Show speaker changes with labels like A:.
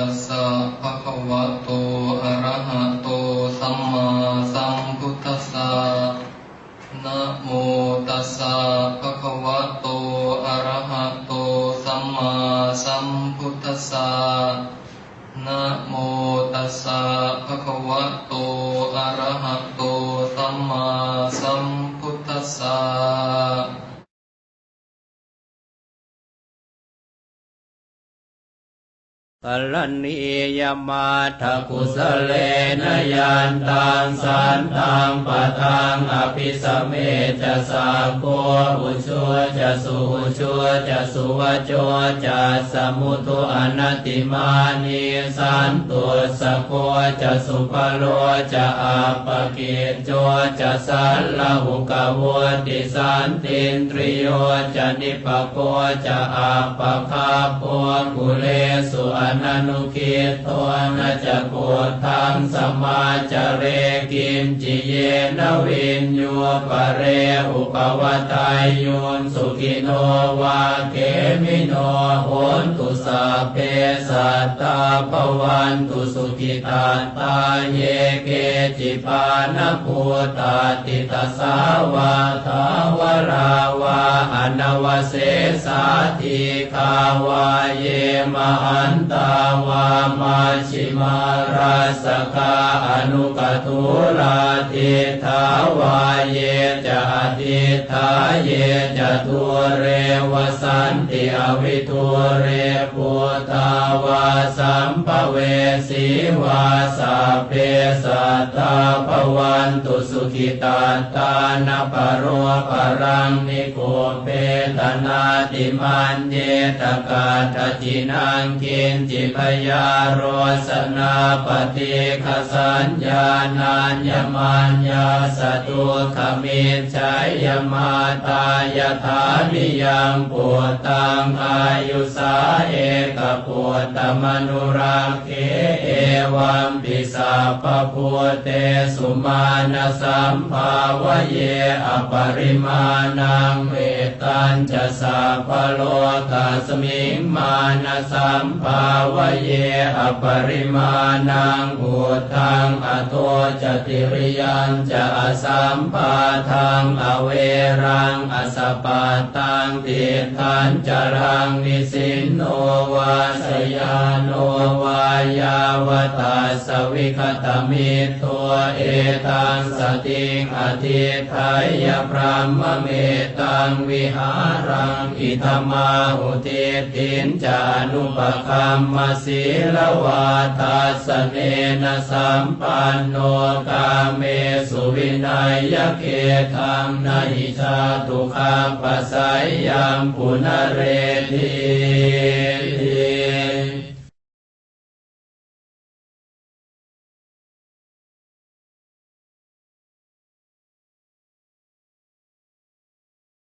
A: ตัสสะภะคะวะโต อะระหะโต สัมมาสัมพุทธัสสะ นะโมตัสสะภะคะวะโต อะระหะโต สัมมาสัมพุทธัสสะ นะโมตัสสะภะคะวะโต อะระหะโต
B: กัลนียมาทกุสเลนยันตังสันตังปะทังอภิสเมจะสาโกอุชัวจะสุอุชัวจะสุวจโจจะสมุตุอนติมานีสันตุสโกจะสุปโลจะอาปกิจโจจะสัลลหุกวติสันตินตริโยจะนิปโกจะอาปคาโพกุเลสุอนันุคิตตัวนาจะโกทังสมาจเรกินจิเยนวินโยปะเรอุปวตายโยนสุขิโนวาเกมิโนโหนตุสาเพสัตตาภวันตุสุขิตาตาเยเกจิปานภูตาติตาสาวาทาวราวาอนวเสสาธิคาวาเยมหันตาวามาชิมาราสกาอนุกตุลาทิทาวาเยจะอธิทาเยจะทุเรวสันติอวิทุเรปุตาวาสัมภเวสีวาสาเพสัตตาภวันตุสุขิตาตานาปโรปรังนิโกเปตนาติมันเยตกาตจินังกินจิพยาโรสนาปฏิคสัญญานัญญมันยาสตุขมิชัยยมาตายถานิยังปุตตังอายุสาเอกปุตตมนุรักเกเอ วัมปิสัพพพุเตสุมาณสัมภาวะเยอปริมาณังเวตัญจะสัพพโลกัสมิงมาณสัมภาวะเยอปริมาณังอุทังอโตจติริยันจะอสัมปาทังอเวรังอสปาตังติทันจรังนิสินโนวาสยานโนวายาวตาสวิคตมิตัวเอตังสติอธิทายพระมเมตังวิหารังอิธมาอุติตินจานุปคัมมศีลวาทัสเนนสัมปันโนกาเมสุวินัยยเกทังนหิชาตุคาปัสสยยามปุนเรทิ